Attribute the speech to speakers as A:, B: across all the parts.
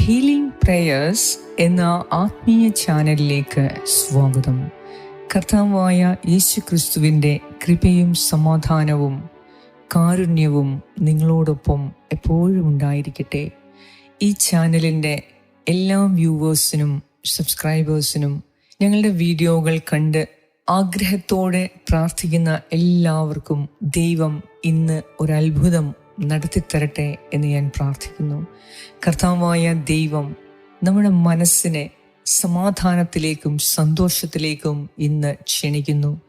A: Healing prayers എന്ന ആത്മീയ ചാനലിലേക്ക് സ്വാഗതം. കർത്താവായ യേശു ക്രിസ്തുവിന്റെ കൃപയും സമാധാനവും കാരുണ്യവും നിങ്ങളോടൊപ്പം എപ്പോഴും ഉണ്ടായിരിക്കട്ടെ. ഈ ചാനലിന്റെ എല്ലാ വ്യൂവേഴ്സിനും സബ്സ്ക്രൈബേഴ്സിനും ഞങ്ങളുടെ വീഡിയോകൾ കണ്ട് ആഗ്രഹത്തോടെ പ്രാർത്ഥിക്കുന്ന എല്ലാവർക്കും ദൈവം ഇന്ന് ഒരു നടത്തിത്തരട്ടെ എന്ന് ഞാൻ പ്രാർത്ഥിക്കുന്നു. കർത്താവായ ദൈവം നമ്മുടെ മനസ്സിനെ സമാധാനത്തിലേക്കും സന്തോഷത്തിലേക്കും ഇന്ന് ക്ഷണിക്കുന്നു.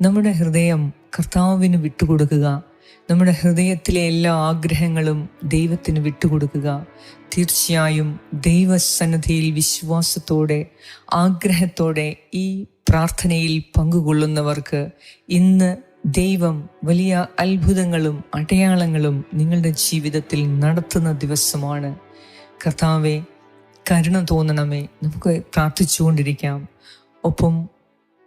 A: നമ്മുടെ ഹൃദയം കർത്താവിന് വിട്ടുകൊടുക്കുക. നമ്മുടെ ഹൃദയത്തിലെ എല്ലാ ആഗ്രഹങ്ങളും ദൈവത്തിന് വിട്ടുകൊടുക്കുക. തീർച്ചയായും ദൈവസന്നദ്ധിയിൽ വിശ്വാസത്തോടെ ആഗ്രഹത്തോടെ ഈ പ്രാർത്ഥനയിൽ പങ്കുകൊള്ളുന്നവർക്ക് ഇന്ന് ദൈവം വലിയ അത്ഭുതങ്ങളും അടയാളങ്ങളും നിങ്ങളുടെ ജീവിതത്തിൽ നടത്തുന്ന ദിവസമാണ്. കർത്താവെ കരുണ തോന്നണമേ. നമുക്ക് പ്രാർത്ഥിച്ചുകൊണ്ടിരിക്കാം. ഒപ്പം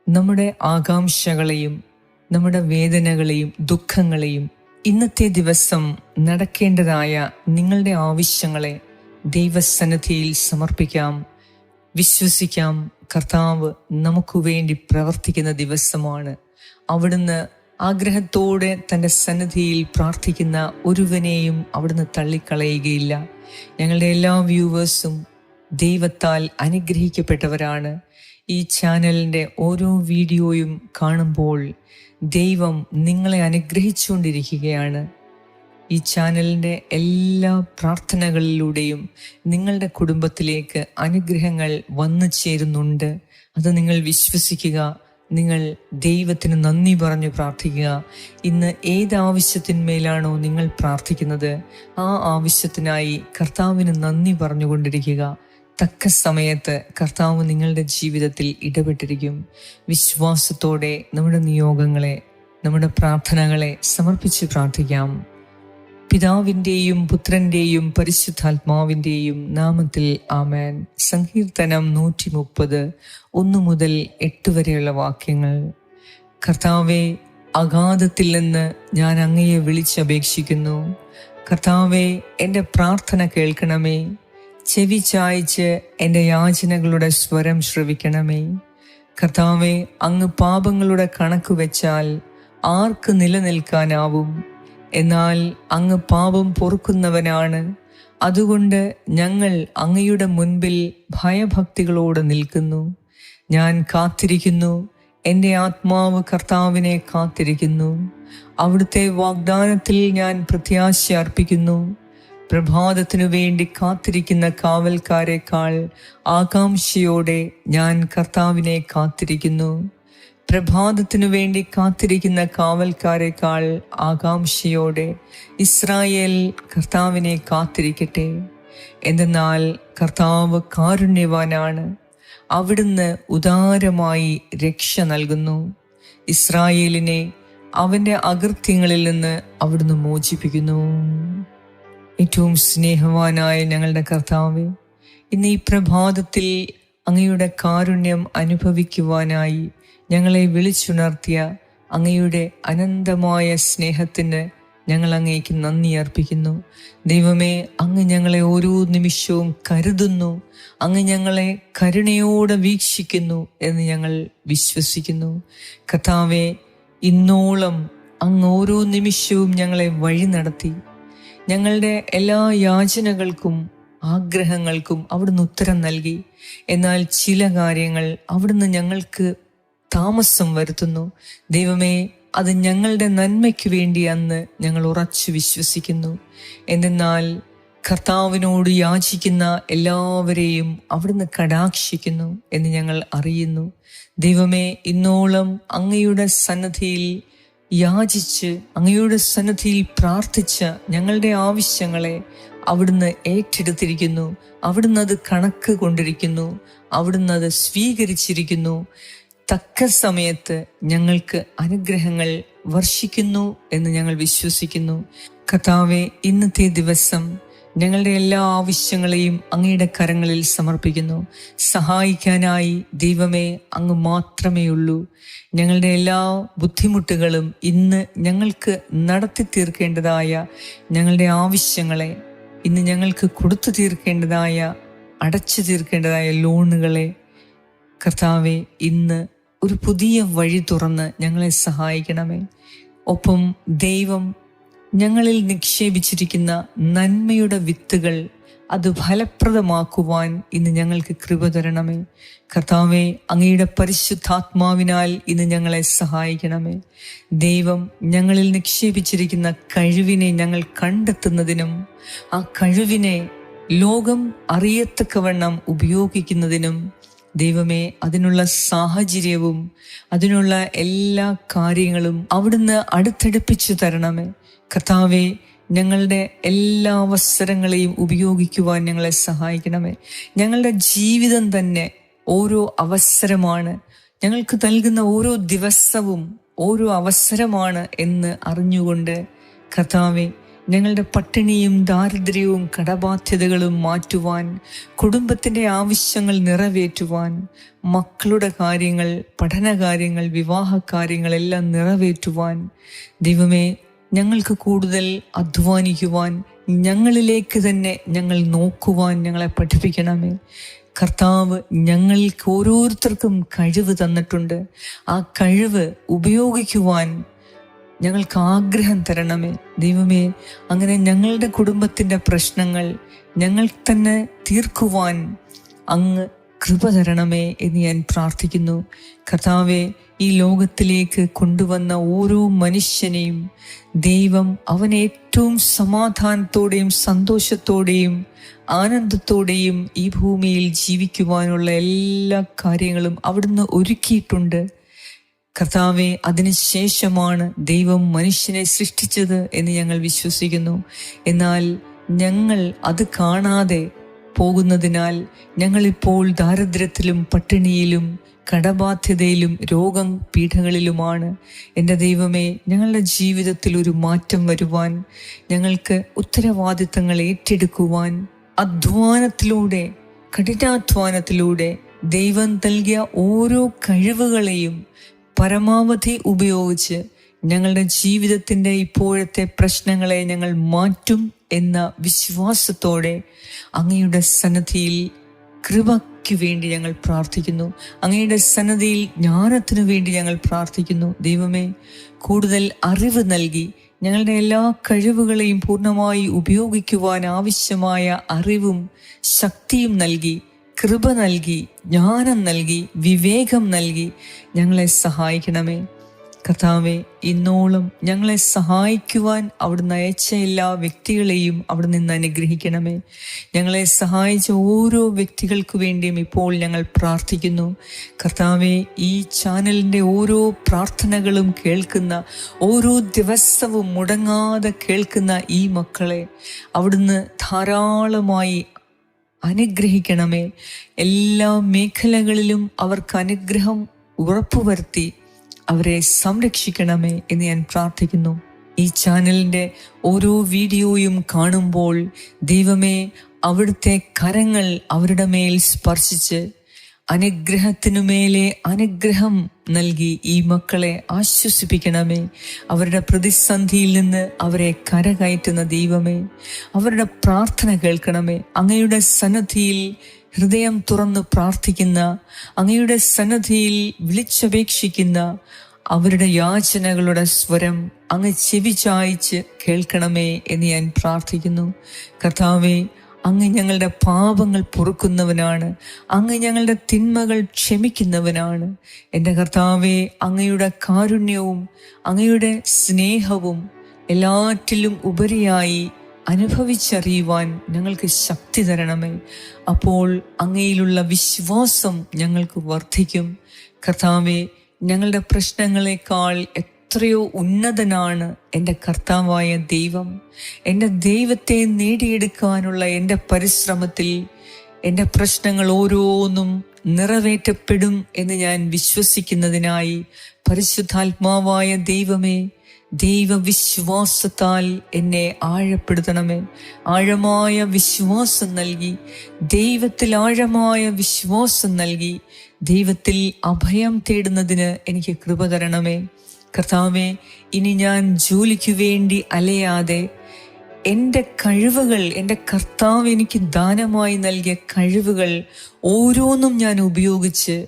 A: നമ്മുടെ ആകാംക്ഷകളെയും നമ്മുടെ വേദനകളെയും ദുഃഖങ്ങളെയും ഇന്നത്തെ ദിവസം നടക്കേണ്ടതായ നിങ്ങളുടെ ആവശ്യങ്ങളെ ദൈവസന്നിധിയിൽ സമർപ്പിക്കാം. വിശ്വസിക്കാം. കർത്താവ് നമുക്ക് വേണ്ടി പ്രവർത്തിക്കുന്ന ദിവസമാണ്. അവിടുന്ന് ആഗ്രഹത്തോടെ തന്റെ സന്നിധിയിൽ പ്രാർത്ഥിക്കുന്ന ഒരുവനെയും അവിടുന്ന് തള്ളിക്കളയുകയില്ല. ഞങ്ങളുടെ എല്ലാ വ്യൂവേഴ്സും ദൈവത്താൽ അനുഗ്രഹിക്കപ്പെട്ടവരാണ്. ഈ ചാനലിന്റെ ഓരോ വീഡിയോയും കാണുമ്പോൾ ദൈവം നിങ്ങളെ അനുഗ്രഹിച്ചുകൊണ്ടിരിക്കുകയാണ്. ഈ ചാനലിന്റെ എല്ലാ പ്രാർത്ഥനകളിലൂടെയും നിങ്ങളുടെ കുടുംബത്തിലേക്ക് അനുഗ്രഹങ്ങൾ വന്നു ചേരുന്നുണ്ട്. അത് നിങ്ങൾ വിശ്വസിക്കുക. നിങ്ങൾ ദൈവത്തിന് നന്ദി പറഞ്ഞ് പ്രാർത്ഥിക്കുക. ഇന്ന് ഏത് ആവശ്യത്തിന്മേലാണോ നിങ്ങൾ പ്രാർത്ഥിക്കുന്നത് ആ ആവശ്യത്തിനായി കർത്താവിന് നന്ദി പറഞ്ഞുകൊണ്ടിരിക്കുക. തക്ക സമയത്ത് കർത്താവ് നിങ്ങളുടെ ജീവിതത്തിൽ ഇടപെട്ടിരിക്കും. വിശ്വാസത്തോടെ നമ്മുടെ നിയോഗങ്ങളെ നമ്മുടെ പ്രാർത്ഥനകളെ സമർപ്പിച്ച് പ്രാർത്ഥിക്കാം. പിതാവിന്റെയും പുത്രന്റെയും പരിശുദ്ധാത്മാവിന്റെയും നാമത്തിൽ ആമേൻ. സങ്കീർത്തനം നൂറ്റി മുപ്പത് ഒന്ന് മുതൽ എട്ട് വരെയുള്ള വാക്യങ്ങൾ. കർത്താവെ അഗാധത്തിൽ നിന്ന് ഞാൻ അങ്ങയെ വിളിച്ചപേക്ഷിക്കുന്നു. കർത്താവെ എന്റെ പ്രാർത്ഥന കേൾക്കണമേ. ചെവി ചായച്ച് എന്റെ യാചനകളുടെ സ്വരം ശ്രവിക്കണമേ. കർത്താവെ അങ്ങ് പാപങ്ങളുടെ കണക്ക് വെച്ചാൽ ആർക്ക് നിലനിൽക്കാനാവും? എന്നാൽ അങ്ങ് പാപം പൊറുക്കുന്നവനാണ്. അതുകൊണ്ട് ഞങ്ങൾ അങ്ങയുടെ മുൻപിൽ ഭയഭക്തികളോടെ നിൽക്കുന്നു. ഞാൻ കാത്തിരിക്കുന്നു. എന്റെ ആത്മാവ് കർത്താവിനെ കാത്തിരിക്കുന്നു. അവിടുത്തെ വാഗ്ദാനത്തിൽ ഞാൻ പ്രത്യാശ അർപ്പിക്കുന്നു. പ്രഭാതത്തിനു വേണ്ടി കാത്തിരിക്കുന്ന കാവൽക്കാരെക്കാൾ ആകാംക്ഷയോടെ ഞാൻ കർത്താവിനെ കാത്തിരിക്കുന്നു. പ്രഭാതത്തിനു വേണ്ടി കാത്തിരിക്കുന്ന കാവൽക്കാരെക്കാൾ ആകാംക്ഷയോടെ ഇസ്രായേൽ കർത്താവിനെ കാത്തിരിക്കട്ടെ. എന്തെന്നാൽ കർത്താവ് കാരുണ്യവാനാണ്. അവിടുന്ന് ഉദാരമായി രക്ഷ നൽകുന്നു. ഇസ്രായേലിനെ അവന്റെ അകൃത്യങ്ങളിൽ നിന്ന് അവിടുന്ന് മോചിപ്പിക്കുന്നു. ഏറ്റവും സ്നേഹവാനായ ഞങ്ങളുടെ കർത്താവ് ഇന്ന് ഈ പ്രഭാതത്തിൽ അങ്ങയുടെ കാരുണ്യം അനുഭവിക്കുവാനായി ഞങ്ങളെ വിളിച്ചുണർത്തിയ അങ്ങയുടെ അനന്തമായ സ്നേഹത്തിന് ഞങ്ങൾ അങ്ങേക്ക് നന്ദി അർപ്പിക്കുന്നു. ദൈവമേ അങ്ങ് ഞങ്ങളെ ഓരോ നിമിഷവും കരുതുന്നു. അങ്ങ് ഞങ്ങളെ കരുണയോടെ വീക്ഷിക്കുന്നു എന്ന് ഞങ്ങൾ വിശ്വസിക്കുന്നു. കഥാവെ ഇന്നോളം അങ്ങ് ഓരോ നിമിഷവും ഞങ്ങളെ വഴി നടത്തി. ഞങ്ങളുടെ എല്ലാ യാചനകൾക്കും ആഗ്രഹങ്ങൾക്കും അവിടുന്ന് ഉത്തരം നൽകി. എന്നാൽ ചില കാര്യങ്ങൾ അവിടുന്ന് ഞങ്ങൾക്ക് താമസം വരുത്തുന്നു. ദൈവമേ അത് ഞങ്ങളുടെ നന്മയ്ക്ക് വേണ്ടി അന്ന് ഞങ്ങൾ ഉറച്ചു വിശ്വസിക്കുന്നു. എന്തെന്നാൽ കർത്താവിനോട് യാചിക്കുന്ന എല്ലാവരെയും അവിടുന്ന് കടാക്ഷിക്കുന്നു എന്ന് ഞങ്ങൾ അറിയുന്നു. ദൈവമേ ഇന്നോളം അങ്ങയുടെ സന്നദ്ധിയിൽ യാചിച്ച് അങ്ങയുടെ സന്നദ്ധിയിൽ പ്രാർത്ഥിച്ച ഞങ്ങളുടെ ആവശ്യങ്ങളെ അവിടുന്ന് ഏറ്റെടുത്തിരിക്കുന്നു. അവിടുന്ന് അത് കണക്ക് കൊണ്ടിരിക്കുന്നു. അവിടുന്ന് അത് സ്വീകരിച്ചിരിക്കുന്നു. തക്ക സമയത്ത് ഞങ്ങൾക്ക് അനുഗ്രഹങ്ങൾ വർഷിക്കുന്നു എന്ന് ഞങ്ങൾ വിശ്വസിക്കുന്നു. കഥാവെ ഇന്നത്തെ ദിവസം ഞങ്ങളുടെ എല്ലാ ആവശ്യങ്ങളെയും അങ്ങയുടെ കരങ്ങളിൽ സമർപ്പിക്കുന്നു. സഹായിക്കാനായി ദൈവമേ അങ്ങ് മാത്രമേ ഉള്ളൂ. ഞങ്ങളുടെ എല്ലാ ബുദ്ധിമുട്ടുകളും ഇന്ന് ഞങ്ങൾക്ക് നടത്തി തീർക്കേണ്ടതായ ഞങ്ങളുടെ ആവശ്യങ്ങളെ ഇന്ന് ഞങ്ങൾക്ക് കൊടുത്തു തീർക്കേണ്ടതായ അടച്ചു തീർക്കേണ്ടതായ ലോണുകളെ കർത്താവെ ഇന്ന് ഒരു പുതിയ വഴി തുറന്ന് ഞങ്ങളെ സഹായിക്കണമേ. ഒപ്പം ദൈവം ഞങ്ങളിൽ നിക്ഷേപിച്ചിരിക്കുന്ന നന്മയുടെ വിത്തുകൾ അത് ഫലപ്രദമാക്കുവാൻ ഇന്ന് ഞങ്ങൾക്ക് കൃപ തരണമേ. കർത്താവെ അങ്ങയുടെ പരിശുദ്ധാത്മാവിനാൽ ഇന്ന് ഞങ്ങളെ സഹായിക്കണമേ. ദൈവം ഞങ്ങളിൽ നിക്ഷേപിച്ചിരിക്കുന്ന കഴിവിനെ ഞങ്ങൾ കണ്ടെത്തുന്നതിനും ആ കഴിവിനെ ലോകം അറിയത്തക്കവണ്ണം ഉപയോഗിക്കുന്നതിനും ദൈവമേ അതിനുള്ള സാഹചര്യവും അതിനുള്ള എല്ലാ കാര്യങ്ങളും അവിടുന്ന് അടുത്തടുപ്പിച്ചു തരണമേ. കർത്താവെ ഞങ്ങളുടെ എല്ലാ അവസരങ്ങളെയും ഉപയോഗിക്കുവാൻ ഞങ്ങളെ സഹായിക്കണമേ. ഞങ്ങളുടെ ജീവിതം തന്നെ ഓരോ അവസരമാണ്. ഞങ്ങൾക്ക് നൽകുന്ന ഓരോ ദിവസവും ഓരോ അവസരമാണ് എന്ന് അറിഞ്ഞുകൊണ്ട് കർത്താവെ ഞങ്ങളുടെ പട്ടിണിയും ദാരിദ്ര്യവും കടബാധ്യതകളും മാറ്റുവാൻ കുടുംബത്തിന്റെ ആവശ്യങ്ങൾ നിറവേറ്റുവാൻ മക്കളുടെ കാര്യങ്ങൾ പഠനകാര്യങ്ങൾ വിവാഹ കാര്യങ്ങളെല്ലാം നിറവേറ്റുവാൻ ദൈവമേ ഞങ്ങൾക്ക് കൂടുതൽ അധ്വാനിക്കുവാൻ ഞങ്ങളിലേക്ക് തന്നെ ഞങ്ങൾ നോക്കുവാൻ ഞങ്ങളെ പഠിപ്പിക്കണമേ. കർത്താവ് ഞങ്ങൾക്ക് ഓരോരുത്തർക്കും കഴിവ് തന്നിട്ടുണ്ട്. ആ കഴിവ് ഉപയോഗിക്കുവാൻ ഞങ്ങൾക്ക് ആഗ്രഹം തരണമേ. ദൈവമേ അങ്ങനെ ഞങ്ങളുടെ കുടുംബത്തിന്റെ പ്രശ്നങ്ങൾ ഞങ്ങൾ തന്നെ തീർക്കുവാൻ അങ്ങ് കൃപ തരണമേ എന്ന് ഞാൻ പ്രാർത്ഥിക്കുന്നു. കർത്താവെ ഈ ലോകത്തിലേക്ക് കൊണ്ടുവന്ന ഓരോ മനുഷ്യനെയും ദൈവം അവൻ ഏറ്റവും സമാധാനത്തോടെയും സന്തോഷത്തോടെയും ആനന്ദത്തോടെയും ഈ ഭൂമിയിൽ ജീവിക്കുവാനുള്ള എല്ലാ കാര്യങ്ങളും അവിടുന്ന് ഒരുക്കിയിട്ടുണ്ട്. കർത്താവെ അതിനുശേഷമാണ് ദൈവം മനുഷ്യനെ സൃഷ്ടിച്ചത് എന്ന് ഞങ്ങൾ വിശ്വസിക്കുന്നു. എന്നാൽ ഞങ്ങൾ അത് കാണാതെ പോകുന്നതിനാൽ ഞങ്ങളിപ്പോൾ ദാരിദ്ര്യത്തിലും പട്ടിണിയിലും കടബാധ്യതയിലും രോഗം പീഠകളിലുമാണ് എന്റെ ദൈവമേ ഞങ്ങളുടെ ജീവിതത്തിൽ ഒരു മാറ്റം വരുവാൻ ഞങ്ങൾക്ക് ഉത്തരവാദിത്തങ്ങൾ ഏറ്റെടുക്കുവാൻ അധ്വാനത്തിലൂടെ കഠിനാധ്വാനത്തിലൂടെ ദൈവം നൽകിയ ഓരോ കഴിവുകളെയും പരമാവധി ഉപയോഗിച്ച് ഞങ്ങളുടെ ജീവിതത്തിന്റെ ഇപ്പോഴത്തെ പ്രശ്നങ്ങളെ ഞങ്ങൾ മാറ്റും എന്ന വിശ്വാസത്തോടെ അങ്ങയുടെ സന്നദ്ധിയിൽ കൃപയ്ക്ക് വേണ്ടി ഞങ്ങൾ പ്രാർത്ഥിക്കുന്നു. അങ്ങയുടെ സന്നദ്ധിയിൽ ജ്ഞാനത്തിനു വേണ്ടി ഞങ്ങൾ പ്രാർത്ഥിക്കുന്നു. ദൈവമേ കൂടുതൽ അറിവ് നൽകി ഞങ്ങളുടെ എല്ലാ കഴിവുകളെയും പൂർണമായി ഉപയോഗിക്കുവാൻ ആവശ്യമായ അറിവും ശക്തിയും നൽകി കൃപ നൽകി ജ്ഞാനം നൽകി വിവേകം നൽകി ഞങ്ങളെ സഹായിക്കണമേ. കർത്താവെ ഇന്നോളം ഞങ്ങളെ സഹായിക്കുവാൻ അവിടുന്ന് അയച്ച എല്ലാ വ്യക്തികളെയും അവിടെ നിന്ന് അനുഗ്രഹിക്കണമേ. ഞങ്ങളെ സഹായിച്ച ഓരോ വ്യക്തികൾക്ക് വേണ്ടിയും ഇപ്പോൾ ഞങ്ങൾ പ്രാർത്ഥിക്കുന്നു. കർത്താവെ ഈ ചാനലിന്റെ ഓരോ പ്രാർത്ഥനകളും കേൾക്കുന്ന ഓരോ ദിവസവും മുടങ്ങാതെ കേൾക്കുന്ന ഈ മക്കളെ അവിടുന്ന് ധാരാളമായി അനുഗ്രഹിക്കണമേ. എല്ലാ മേഖലകളിലും അവർക്ക് അനുഗ്രഹം ഉറപ്പുവരുത്തി അവരെ സംരക്ഷിക്കണമേ എന്ന് ഞാൻ പ്രാർത്ഥിക്കുന്നു. ഈ ചാനലിന്റെ ഓരോ വീഡിയോയും കാണുമ്പോൾ ദൈവമേ അവിടുത്തെ കരങ്ങൾ അവരുടെ മേൽ സ്പർശിച്ച് അനുഗ്രഹത്തിനു മേലെ അനുഗ്രഹം നൽകി ഈ മക്കളെ ആശ്വസിപ്പിക്കണമേ. അവരുടെ പ്രതിസന്ധിയിൽ നിന്ന് അവരെ കരകയറ്റുന്ന ദൈവമേ. അവരുടെ പ്രാർത്ഥന കേൾക്കണമേ. അങ്ങയുടെ സന്നദ്ധിയിൽ ഹൃദയം തുറന്ന് പ്രാർത്ഥിക്കുന്ന അങ്ങയുടെ സന്നദ്ധിയിൽ വിളിച്ചപേക്ഷിക്കുന്ന അവരുടെ യാചനകളുടെ സ്വരം അങ്ങ് ചെവി ചായച്ച് കേൾക്കണമേ എന്ന് ഞാൻ പ്രാർത്ഥിക്കുന്നു. കർത്താവെ അങ്ങ് ഞങ്ങളുടെ പാപങ്ങൾ പൊറുക്കുന്നവനാണ്. അങ്ങ് ഞങ്ങളുടെ തിന്മകൾ ക്ഷമിക്കുന്നവനാണ്. എന്റെ കർത്താവെ അങ്ങയുടെ കാരുണ്യവും അങ്ങയുടെ സ്നേഹവും എല്ലാറ്റിലും ഉപരിയായി അനുഭവിച്ചറിയുവാൻ ഞങ്ങൾക്ക് ശക്തി തരണമേ. അപ്പോൾ അങ്ങയിലുള്ള വിശ്വാസം ഞങ്ങൾക്ക് വർദ്ധിക്കും. കർത്താവെ ഞങ്ങളുടെ പ്രശ്നങ്ങളെക്കാൾ എത്രയോ ഉന്നതനാണ് എന്റെ കർത്താവായ ദൈവം. എന്റെ ദൈവത്തെ നേടിയെടുക്കാനുള്ള എന്റെ പരിശ്രമത്തിൽ എന്റെ പ്രശ്നങ്ങൾ ഓരോന്നും നിറവേറ്റപ്പെടും എന്ന് ഞാൻ വിശ്വസിക്കുന്നതിനായി പരിശുദ്ധാത്മാവായ ദൈവമേ ദൈവവിശ്വാസത്താൽ എന്നെ ആഴപ്പെടുത്തണമേ. ആഴമായ വിശ്വാസം നൽകി ദൈവത്തിൽ ആഴമായ വിശ്വാസം നൽകി ദൈവത്തിൽ അഭയം തേടുന്നതിന് എനിക്ക് കൃപ തരണമേ. കർത്താവെ ഇനി ഞാൻ ജോലിക്ക് വേണ്ടി അലയാതെ എന്റെ കഴിവുകൾ എന്റെ കർത്താവ് എനിക്ക് ദാനമായി നൽകിയ കഴിവുകൾ ഓരോന്നും ഞാൻ ഉപയോഗിച്ച്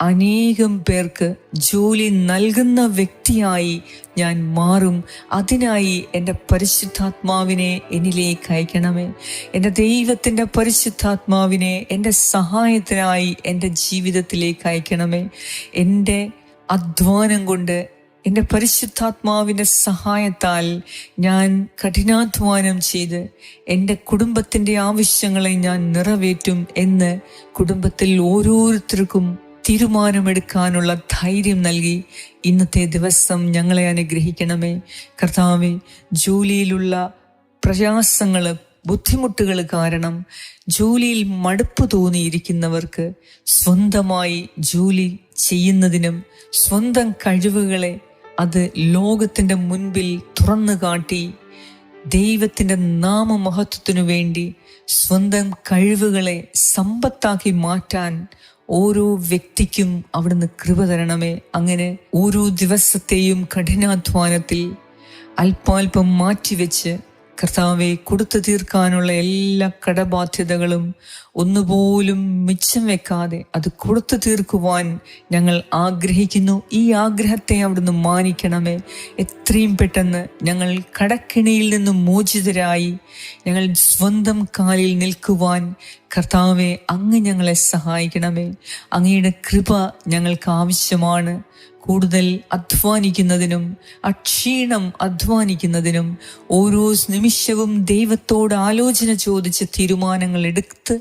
A: അനേകം പേർക്ക് ജോലി നൽകുന്ന വ്യക്തിയായി ഞാൻ മാറും. അതിനായി എന്റെ പരിശുദ്ധാത്മാവിനെ എന്നിലേക്ക് അയക്കണമേ. എന്റെ ദൈവത്തിന്റെ പരിശുദ്ധാത്മാവിനെ എന്റെ സഹായത്തിനായി എന്റെ ജീവിതത്തിലേക്ക് അയക്കണമേ. എന്റെ അധ്വാനം കൊണ്ട് എന്റെ പരിശുദ്ധാത്മാവിന്റെ സഹായത്താൽ ഞാൻ കഠിനാധ്വാനം ചെയ്ത് എന്റെ കുടുംബത്തിന്റെ ആവശ്യങ്ങളെ ഞാൻ നിറവേറ്റും എന്ന് കുടുംബത്തിൽ ഓരോരുത്തർക്കും തീരുമാനമെടുക്കാനുള്ള ധൈര്യം നൽകി. ഇന്നത്തെ ദിവസം ഞങ്ങളെ അനുഗ്രഹിക്കണമേ. കർത്താവെ ജോലിയിലുള്ള പ്രയാസങ്ങൾ ബുദ്ധിമുട്ടുകൾ കാരണം ജോലിയിൽ മടുപ്പ് തോന്നിയിരിക്കുന്നവർക്ക് സ്വന്തമായി ജോലി ചെയ്യുന്നതിനും സ്വന്തം കഴിവുകളെ അത് ലോകത്തിന്റെ മുൻപിൽ തുറന്നു കാട്ടി ദൈവത്തിന്റെ നാമമഹത്വത്തിനു വേണ്ടി സ്വന്തം കഴിവുകളെ സമ്പത്താക്കി മാറ്റാൻ ഓരോ വ്യക്തിക്കും അവിടുന്ന് കൃപ തരണമേ. അങ്ങനെ ഓരോ ദിവസത്തെയും കഠിനാധ്വാനത്തിൽ അല്പാൽപം മാറ്റിവെച്ച് കർത്താവെ കൊടുത്തു തീർക്കാനുള്ള എല്ലാ കടബാധ്യതകളും ഒന്നുപോലും മിച്ചം വെക്കാതെ അത് കൊടുത്തു തീർക്കുവാൻ ഞങ്ങൾ ആഗ്രഹിക്കുന്നു. ഈ ആഗ്രഹത്തെ അവിടുന്ന് മാനിക്കണമേ. എത്രയും പെട്ടെന്ന് ഞങ്ങൾ കടക്കിണിയിൽ നിന്നും മോചിതരായി ഞങ്ങൾ സ്വന്തം കാലിൽ നിൽക്കുവാൻ കർത്താവെ അങ്ങ് ഞങ്ങളെ സഹായിക്കണമേ. അങ്ങയുടെ കൃപ ഞങ്ങൾക്ക് ആവശ്യമാണ്. കൂടുതൽ അധ്വാനിക്കുന്നതിനും അക്ഷീണം അധ്വാനിക്കുന്നതിനും ഓരോ നിമിഷവും ദൈവത്തോട് ആലോചന ചോദിച്ച് തീരുമാനങ്ങൾ എടുത്ത്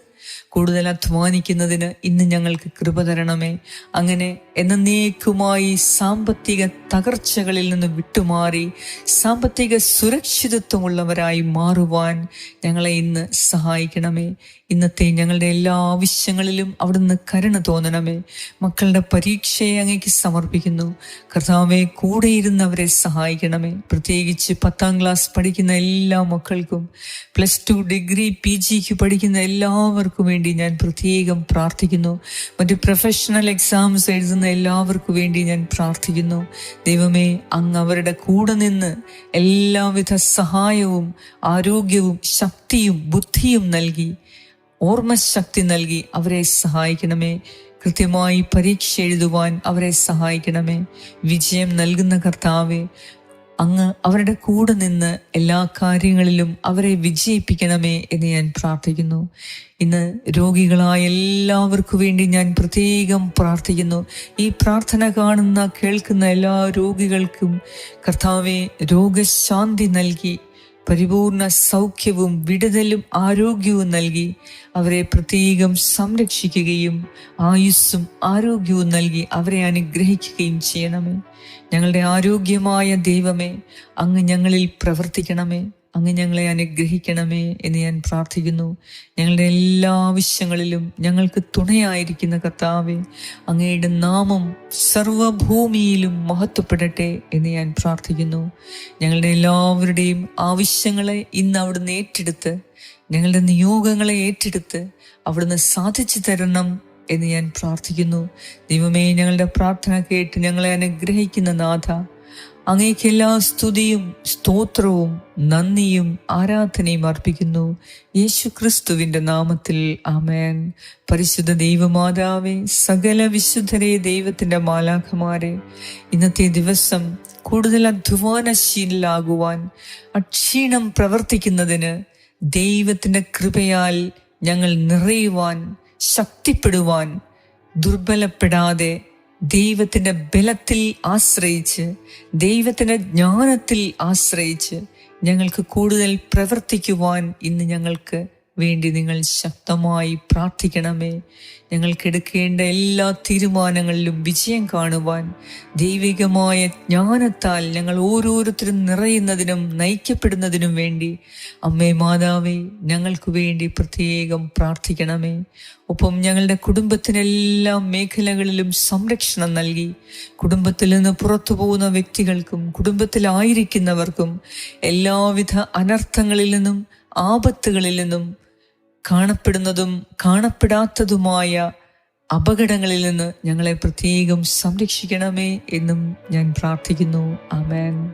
A: കൂടുതൽ അധ്വാനിക്കുന്നതിന് ഇന്ന് ഞങ്ങൾക്ക് കൃപ തരണമേ. അങ്ങനെ എന്നേക്കുമായി സാമ്പത്തിക തകർച്ചകളിൽ നിന്ന് വിട്ടുമാറി സാമ്പത്തിക സുരക്ഷിതത്വമുള്ളവരായി മാറുവാൻ ഞങ്ങളെ ഇന്ന് സഹായിക്കണമേ. ഇന്നത്തെ ഞങ്ങളുടെ എല്ലാ ആവശ്യങ്ങളിലും അവിടുന്ന് കരുണ തോന്നണമേ. മക്കളുടെ പരീക്ഷയെ അങ്ങേക്ക് സമർപ്പിക്കുന്നു. കർത്താവെ കൂടെയിരുന്നവരെ സഹായിക്കണമേ. പ്രത്യേകിച്ച് പത്താം ക്ലാസ് പഠിക്കുന്ന എല്ലാ മക്കൾക്കും പ്ലസ് ടു ഡിഗ്രി പി ജിക്ക് പഠിക്കുന്ന എല്ലാവർക്കും ഞാൻ പ്രത്യേകം പ്രാർത്ഥിക്കുന്നു. മറ്റ് പ്രൊഫഷണൽ എക്സാംസ് എഴുതുന്ന എല്ലാവർക്കും വേണ്ടി ഞാൻ പ്രാർത്ഥിക്കുന്നു. ദൈവമേ അങ്ങ് അവരുടെ കൂടെ നിന്ന് എല്ലാവിധ സഹായവും ആരോഗ്യവും ശക്തിയും ബുദ്ധിയും നൽകി ഓർമ്മശക്തി നൽകി അവരെ സഹായിക്കണമേ. കൃത്യമായി പരീക്ഷ എഴുതുവാൻ അവരെ സഹായിക്കണമേ. വിജയം നൽകുന്ന കർത്താവെ അങ്ങ് അവരുടെ കൂടെ നിന്ന് എല്ലാ കാര്യങ്ങളിലും അവരെ വിജയിപ്പിക്കണമേ എന്ന് ഞാൻ പ്രാർത്ഥിക്കുന്നു. ഇന്ന് രോഗികളായ എല്ലാവർക്കു വേണ്ടി ഞാൻ പ്രത്യേകം പ്രാർത്ഥിക്കുന്നു. ഈ പ്രാർത്ഥന കാണുന്ന കേൾക്കുന്ന എല്ലാ രോഗികൾക്കും കർത്താവെ രോഗശാന്തി നൽകി പരിപൂർണ സൗഖ്യവും വിടുതലും ആരോഗ്യവും നൽകി അവരെ പ്രത്യേകം സംരക്ഷിക്കുകയും ആയുസ്സും ആരോഗ്യവും നൽകി അവരെ അനുഗ്രഹിക്കുകയും ചെയ്യണമേ. ഞങ്ങളുടെ ആരോഗ്യമായ ദൈവമേ അങ്ങ് ഞങ്ങളിൽ പ്രവർത്തിക്കണമേ. അങ്ങ് ഞങ്ങളെ അനുഗ്രഹിക്കണമേ എന്ന് ഞാൻ പ്രാർത്ഥിക്കുന്നു. ഞങ്ങളുടെ എല്ലാ ആവശ്യങ്ങളിലും ഞങ്ങൾക്ക് തുണയായിരിക്കുന്ന കർത്താവെ അങ്ങയുടെ നാമം സർവഭൂമിയിലും മഹത്വപ്പെടട്ടെ എന്ന് ഞാൻ പ്രാർത്ഥിക്കുന്നു. ഞങ്ങളുടെ എല്ലാവരുടെയും ആവശ്യങ്ങളെ ഇന്ന് അവിടുന്ന് ഏറ്റെടുത്ത് ഞങ്ങളുടെ നിയോഗങ്ങളെ ഏറ്റെടുത്ത് അവിടുന്ന് സാധിച്ചു തരണം എന്ന് ഞാൻ പ്രാർത്ഥിക്കുന്നു. ദൈവമേ ഞങ്ങളുടെ പ്രാർത്ഥന കേട്ട് ഞങ്ങളെ അനുഗ്രഹിക്കുന്ന നാഥ അങ്ങേക്ക് എല്ലാ സ്തുതിയും സ്തോത്രവും നന്ദിയും ആരാധനയും അർപ്പിക്കുന്നു. യേശു ക്രിസ്തുവിന്റെ നാമത്തിൽ ആമേൻ. പരിശുദ്ധ ദൈവമാതാവേ സകല വിശുദ്ധരെ ദൈവത്തിന്റെ മാലാഖമാരെ ഇന്നത്തെ ദിവസം കൂടുതൽ അധ്വാനശീലാകുവാൻ അക്ഷീണം പ്രവർത്തിക്കുന്നതിന് ദൈവത്തിന്റെ കൃപയാൽ ഞങ്ങൾ നിറയുവാൻ ശക്തിപ്പെടുവാൻ ദുർബലപ്പെടാതെ ദൈവത്തിന്റെ ബലത്തിൽ ആശ്രയിച്ച് ദൈവത്തിന്റെ ജ്ഞാനത്തിൽ ആശ്രയിച്ച് ഞങ്ങൾക്ക് കൂടുതൽ പ്രവർത്തിക്കുവാൻ ഇന്ന് ഞങ്ങൾക്ക് വേണ്ടി നിങ്ങൾ ശക്തമായി പ്രാർത്ഥിക്കണമേ. ഞങ്ങൾക്കെടുക്കേണ്ട എല്ലാ തീരുമാനങ്ങളിലും വിജയം കാണുവാൻ ദൈവികമായ ജ്ഞാനത്താൽ ഞങ്ങൾ ഓരോരുത്തരും നിറയുന്നതിനും നയിക്കപ്പെടുന്നതിനും വേണ്ടി. അമ്മേ മാതാവേ ഞങ്ങൾക്ക് വേണ്ടി പ്രത്യേകം പ്രാർത്ഥിക്കണമേ. ഒപ്പം ഞങ്ങളുടെ കുടുംബത്തിനെല്ലാ മേഖലകളിലും സംരക്ഷണം നൽകി. കുടുംബത്തിൽ നിന്ന് പുറത്തു പോകുന്ന വ്യക്തികൾക്കും കുടുംബത്തിലായിരിക്കുന്നവർക്കും എല്ലാവിധ അനർത്ഥങ്ങളിൽ നിന്നും ആപത്തുകളിൽ നിന്നും കാണപ്പെടുന്നതും കാണപ്പെടാത്തതുമായ അപകടങ്ങളിൽ നിന്ന് ഞങ്ങളെ പ്രത്യേകം സംരക്ഷിക്കണമേ എന്നും ഞാൻ പ്രാർത്ഥിക്കുന്നു. ആമേൻ.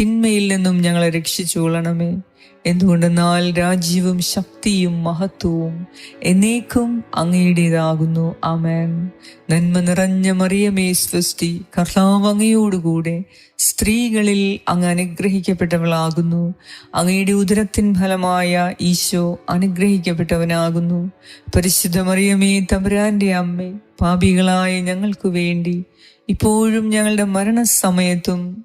A: തിന്മയിൽ നിന്നും ഞങ്ങളെ രക്ഷിച്ചുകൊള്ളണമേ എന്തുകൊണ്ടെന്നാൽ രാജ്യവും ശക്തിയും മഹത്വവും എന്നേക്കും അങ്ങയുടേതാകുന്നു. ആമേൻ. നന്മ നിറഞ്ഞ മറിയമേ സ്വസ്തി കർത്താവങ്ങയോടുകൂടെ സ്ത്രീകളിൽ അങ്ങ് അനുഗ്രഹിക്കപ്പെട്ടവളാകുന്നു. അങ്ങയുടെ ഉദരത്തിൻ ഫലമായ ഈശോ അനുഗ്രഹിക്കപ്പെട്ടവനാകുന്നു. പരിശുദ്ധ മറിയമേ തമ്പുരാന്റെ അമ്മ പാപികളായ ഞങ്ങൾക്കു വേണ്ടി ഇപ്പോഴും ഞങ്ങളുടെ മരണസമയത്തും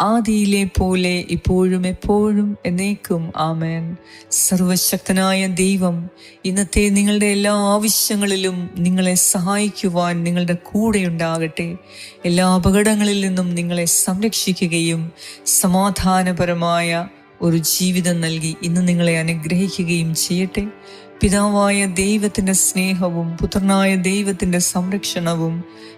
A: ആദിയിലെ പോലെ ഇപ്പോഴും എപ്പോഴും എന്നേക്കും. ആമേൻ. സർവശക്തനായ ദൈവം ഇന്നത്തെ നിങ്ങളുടെ എല്ലാ ആവശ്യങ്ങളിലും നിങ്ങളെ സഹായിക്കുവാൻ നിങ്ങളുടെ കൂടെ ഉണ്ടാകട്ടെ. എല്ലാ അപകടങ്ങളിൽ നിന്നും നിങ്ങളെ സംരക്ഷിക്കുകയും സമാധാനപരമായ ഒരു ജീവിതം നൽകി ഇന്ന് നിങ്ങളെ അനുഗ്രഹിക്കുകയും ചെയ്യട്ടെ. പിതാവായ ദൈവത്തിന്റെ സ്നേഹവും പുത്രനായ ദൈവത്തിന്റെ സംരക്ഷണവും